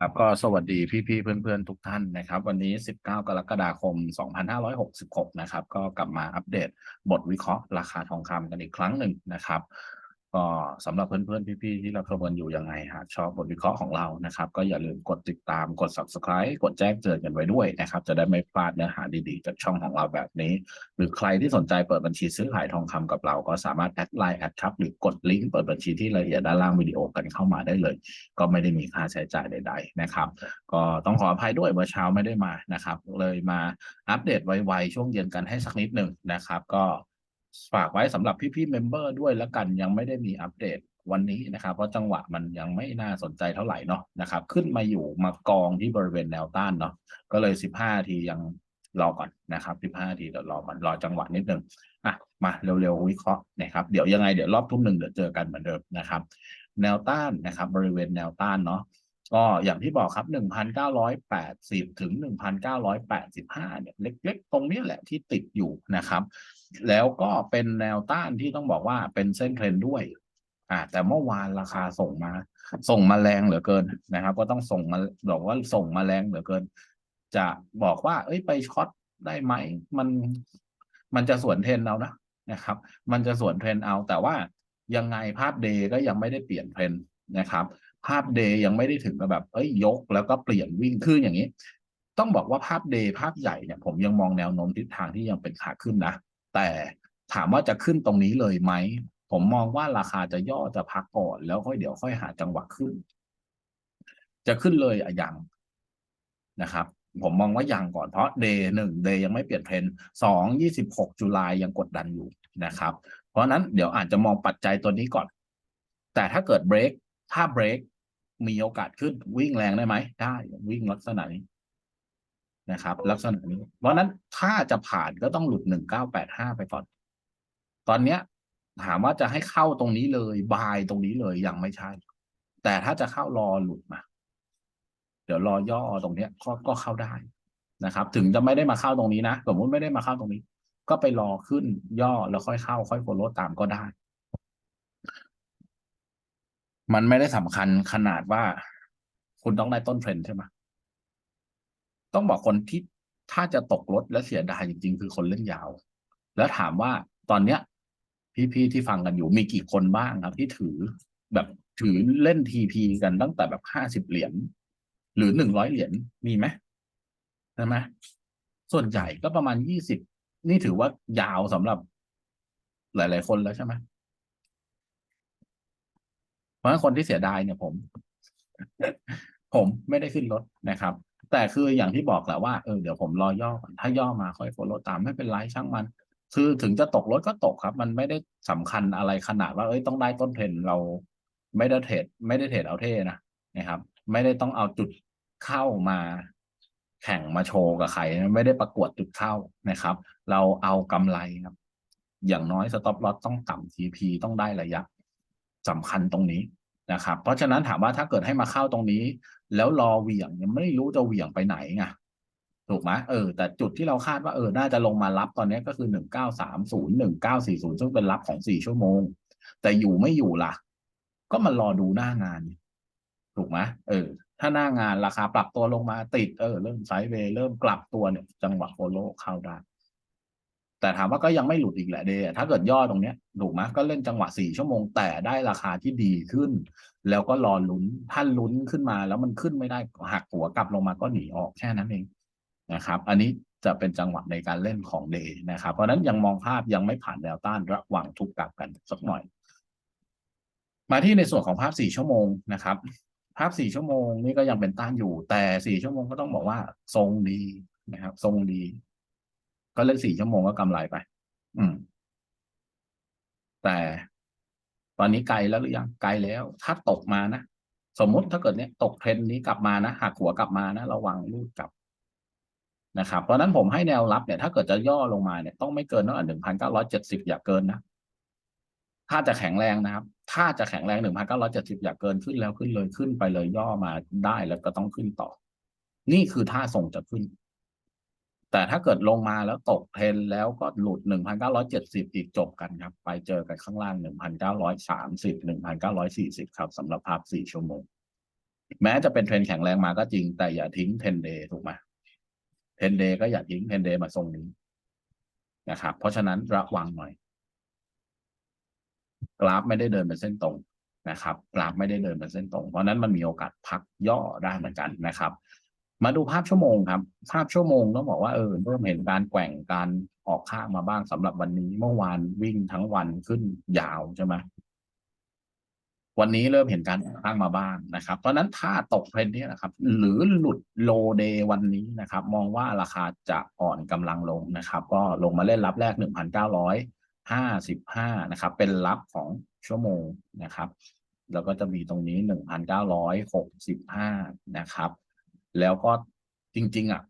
ครับก็สวัสดีพี่ๆเพื่อนๆ ทุกท่านนะครับ วันนี้ 19 กรกฎาคม 2566 นะครับ ก็กลับมาอัปเดตบทวิเคราะห์ราคาทองคำกันอีกครั้งหนึ่งนะครับ ก็สำหรับเพื่อนๆ พี่ๆ ที่เราชมกันอยู่ยังไงหากชอบบทวิเคราะห์ของเรานะครับ ก็อย่าลืมกดติดตามกด subscribe กดแจ้งเตือนกันไว้ด้วยนะครับ จะได้ไม่พลาดเนื้อหาดีๆ จากช่องของเราแบบนี้ หรือใครที่สนใจเปิดบัญชีซื้อขายทองคำกับเรา ก็สามารถแอดไลน์แอดครับหรือกดลิงก์เปิดบัญชีที่ละเอียดด้านล่างวิดีโอกันเข้ามาได้เลย ก็ไม่ได้มีค่าใช้จ่ายใด ๆ นะครับ ก็ต้องขออภัยด้วยเมื่อเช้าไม่ได้มานะครับ เลยมาอัปเดตไวๆช่วงเย็นกันให้สักนิดหนึ่งนะครับ ก็ ฝากไว้สำหรับพี่ๆเมมเบอร์ด้วยแล้วกันยังไม่ได้มีอัปเดตวันนี้นะครับ เพราะจังหวะมันยังไม่น่าสนใจเท่าไหร่เนาะนะครับ ขึ้นมาอยู่มากองที่บริเวณแนวต้านเนาะก็เลยสิบห้าทียังรอก่อนนะครับสิบห้าทีเดี๋ยวรอก่อนรอจังหวะนิดหนึ่งอะมาเร็วๆวิเคราะห์นะครับเดี๋ยวยังไงเดี๋ยวรอบทุ่มหนึ่งเดี๋ยวเจอกันเหมือนเดิมนะครับ แนวต้านนะครับ บริเวณแนวต้านเนาะ ก็อย่างที่บอกครับ1,980ถึง1,985เนี่ยเล็กๆ ตรงนี้แหละที่ติดอยู่นะครับ แล้วก็เป็นแนวต้านที่ต้องบอกว่าเป็นเส้นเทรนด์ด้วยอ่าแต่เมื่อวานราคาส่งมา ส่งมาแรงเหลือเกินนะครับ ก็ต้องส่งมาบอกว่าส่งมาแรงเหลือเกิน จะบอกว่า เอ้ยไปช็อตได้ไหมมันมันจะสวนเทรนเอานะนะครับ มันจะสวนเทรนเอาแต่ว่ายังไงภาพเดย์ก็ยังไม่ได้เปลี่ยนเทรนนะครับภาพเดย์ยังไม่ได้ถึงกับแบบ เอ้ยยกแล้วก็เปลี่ยนวิ่งคืออย่างนี้ ต้องบอกว่าภาพเดย์ภาพใหญ่เนี่ยผมยังมองแนวโน้มทิศทางที่ยังเป็นขาขึ้นนะ แต่ถามว่าจะขึ้นตรงนี้เลยไหม ผมมองว่าราคาจะย่อจะพักก่อน แล้วค่อยเดี๋ยวค่อยหาจังหวะขึ้น จะขึ้นเลยอะยังนะครับ ผมมองว่ายังก่อนเพราะเดย์หนึ่งเดย์ยังไม่เปลี่ยนเทรนสองยี่สิบหกจุลายยังกดดันอยู่นะครับ เพราะนั้นเดี๋ยวอาจจะมองปัจจัยตัวนี้ก่อน แต่ถ้าเกิดเบรก ถ้าเบรกมีโอกาสขึ้นวิ่งแรงได้ไหมได้วิ่งลักษณะนี้นะครับ ลักษณะนี้ เพราะนั้นถ้าจะผ่านก็ต้องหลุดหนึ่งเก้าแปดห้าไปก่อน ตอนเนี้ย ถามว่าจะให้เข้าตรงนี้เลยบายตรงนี้เลยยังไม่ใช่ แต่ถ้าจะเข้ารอหลุดมา เดี๋ยวรอย่อตรงเนี้ยก็ก็เข้าได้นะครับ ถึงจะไม่ได้มาเข้าตรงนี้นะสมมติไม่ได้มาเข้าตรงนี้ ก็ไปรอขึ้นย่อแล้วค่อยเข้า ค่อยโฟลตตามก็ได้ มันไม่ได้สำคัญขนาดว่า คุณต้องได้ต้นเทรนใช่ไหมต้องบอกคนที่ถ้าจะตกรถและเสียดายจริง ๆ คือคนเล่นยาว แล้วถามว่าตอนเนี้ย พี่ๆที่ฟังกันอยู่มีกี่คนบ้างครับ ที่ถือแบบถือเล่นทีพีกันตั้งแต่แบบห้าสิบเหรียญหรือหนึ่งร้อยเหรียญมีไหมใช่ไหมส่วนใหญ่ก็ประมาณยี่สิบนี่ถือว่ายาวสำหรับหลาย ๆ คนแล้วใช่ไหม ราะฉะนั้นคนที่เสียดายเนี่ยผม ผมไม่ได้ขึ้นรถนะครับ แต่คืออย่างที่บอกแหละว่าเออเดี๋ยวผมรอย่อก่อนถ้าย่อมาค่อยโฟลตตามไม่เป็นไรช่างมัน คือถึงจะตกรถก็ตกครับ มันไม่ได้สำคัญอะไรขนาดว่าเอ้ยต้องได้ต้นเทรนเราไม่ได้เทรดไม่ได้เทรดเอาเท่นะนะครับ ไม่ได้ต้องเอาจุดเข้ามาแข่งมาโชว์กับใครไม่ได้ประกวดจุดเข้านะครับ เราเอากำไรครับ อย่างน้อยสต็อปลอสต้องต่ำ TP ต้องได้ระยะ สำคัญตรงนี้นะครับ เพราะฉะนั้นถามว่าถ้าเกิดให้มาเข้าตรงนี้ แล้วรอเหวี่ยงยังไม่รู้จะเหวี่ยงไปไหนไงถูกไหมเออแต่จุดที่เราคาดว่าเออน่าจะลงมารับตอนนี้ก็คือหนึ่งเก้าสามศูนย์หนึ่งเก้าสี่ศูนย์ซึ่งเป็นรับของสี่ชั่วโมง แต่อยู่ไม่อยู่ล่ะ ก็มารอดูหน้างาน ถูกไหมเออ ถ้าหน้างานราคาปรับตัวลงมาติดเออ เริ่มไซด์เวย์เริ่มกลับตัวเนี่ย จังหวะโฟโลเข้าได้ แต่ถามว่าก็ยังไม่หลุดอีกแหละเดย์ถ้าเกิดย่อตรงเนี้ยถูกไหมก็เล่นจังหวะสี่ชั่วโมงแต่ได้ราคาที่ดีขึ้น แล้วก็รอลุ้นถ้าลุ้นขึ้นมาแล้วมันขึ้นไม่ได้หักหัวกลับลงมาก็หนีออกแค่นั้นเองนะครับ อันนี้จะเป็นจังหวะในการเล่นของเดย์นะครับ เพราะนั้นยังมองภาพยังไม่ผ่านแนวต้านระหว่างทุกกลับกันสักหน่อย มาที่ในส่วนของภาพสี่ชั่วโมงนะครับ ภาพสี่ชั่วโมงนี่ก็ยังเป็นต้านอยู่ แต่สี่ชั่วโมงก็ต้องบอกว่าทรงดีนะครับ ทรงดี ก็เล่นสี่ชั่วโมงก็กำไรไป อืม แต่ตอนนี้ไกลแล้วหรือยังไกลแล้ว ถ้าตกมานะสมมติถ้าเกิดเนี้ยตกเทรนนี้กลับมานะหักหัวกลับมานะระวังลูดกลับนะครับ เพราะนั้นผมให้แนวรับเนี่ย ถ้าเกิดจะย่อลงมาเนี่ยต้องไม่เกินตั้งแต่หนึ่งพันเก้าร้อยเจ็ดสิบอย่าเกินนะถ้าจะแข็งแรงนะครับ ถ้าจะแข็งแรงหนึ่งพันเก้าร้อยเจ็ดสิบอย่าเกินขึ้นแล้วขึ้นเลยขึ้นไปเลยย่อมาได้แล้วก็ต้องขึ้นต่อ นี่คือท่าส่งจะขึ้น แต่ถ้าเกิดลงมาแล้วตกเทรนแล้วก็หลุดหนึ่งพันเก้าร้อยเจ็ดสิบอีกจบกันครับ ไปเจอกันข้างล่างหนึ่งพันเก้าร้อยสามสิบหนึ่งพันเก้าร้อยสี่สิบครับสำหรับภาพสี่ชั่วโมง แม้จะเป็นเทรนแข็งแรงมาก็จริง แต่อย่าทิ้งเทรนเดย์ถูกไหมเทรนเดย์ก็อย่าทิ้งเทรนเดย์มาทรงนี้นะครับ เพราะฉะนั้นระวังหน่อย กราฟไม่ได้เดินเป็นเส้นตรงนะครับ กราฟไม่ได้เดินเป็นเส้นตรง เพราะนั้นมันมีโอกาสพักย่อได้เหมือนกันนะครับ มาดูภาพชั่วโมงครับ ภาพชั่วโมงต้องบอกว่าเออเริ่มเห็นการแกว่งการออกข้างมาบ้างสำหรับวันนี้ เมื่อวานวิ่งทั้งวันขึ้นยาวใช่ไหมวันนี้เริ่มเห็นการออกข้างมาบ้างนะครับ เพราะนั้นถ้าตกเทรนด์นี้นะครับ หรือหลุดโลเดวันนี้นะครับ มองว่าราคาจะอ่อนกำลังลงนะครับ ก็ลงมาเล่นรับแรก 1,955 นะครับ เป็นรับของชั่วโมงนะครับ แล้วก็จะมีตรงนี้ 1,965 นะครับ แล้วก็จริง ๆ อะ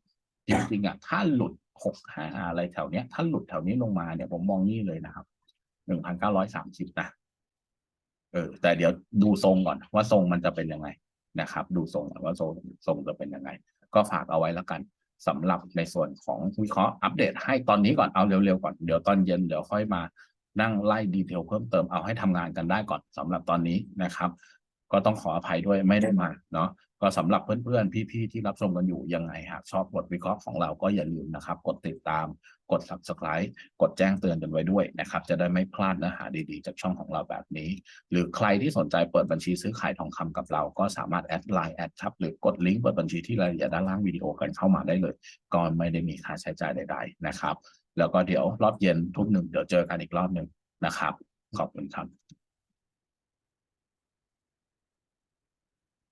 จริงๆอะถ้าหลุด65อะไรแถวเนี้ย ถ้าหลุดแถวนี้ลงมาเนี่ยผมมองนี่เลยนะครับ1,930นะเออ แต่เดี๋ยวดูทรงก่อนว่าทรงมันจะเป็นยังไงนะครับ ดูทรงก่อนว่าทรงทรงจะเป็นยังไง ก็ฝากเอาไว้แล้วกันสำหรับในส่วนของวิเคราะห์อัปเดต ให้ตอนนี้ก่อนเอาเร็วๆก่อนเดี๋ยวตอนเย็นเดี๋ยวค่อยมานั่งไล่ดีเทลเพิ่มเติมเอาให้ทำงานกันได้ก่อนสำหรับตอนนี้นะครับ ก็ต้องขออภัยด้วยไม่ได้มาเนาะ ก็สำหรับเพื่อนๆ พี่ๆ ที่รับชมกันอยู่ยังไงหากชอบบทวิเคราะห์ของเราก็อย่าลืมนะครับ กดติดตามกด subscribe กดแจ้งเตือนกันไว้ด้วยนะครับ จะได้ไม่พลาดเนื้อหาดีๆ จากช่องของเราแบบนี้ หรือใครที่สนใจเปิดบัญชีซื้อขายทองคำกับเรา ก็สามารถแอดไลน์แอดครับหรือกดลิงก์เปิดบัญชีที่รายละเอียดด้านล่างวิดีโอกันเข้ามาได้เลย ก็ไม่ได้มีค่าใช้จ่ายใด ๆ นะครับ แล้วก็เดี๋ยวรอบเย็นทุ่มหนึ่งเดี๋ยวเจอกันอีกรอบหนึ่งนะครับ ขอบคุณครับ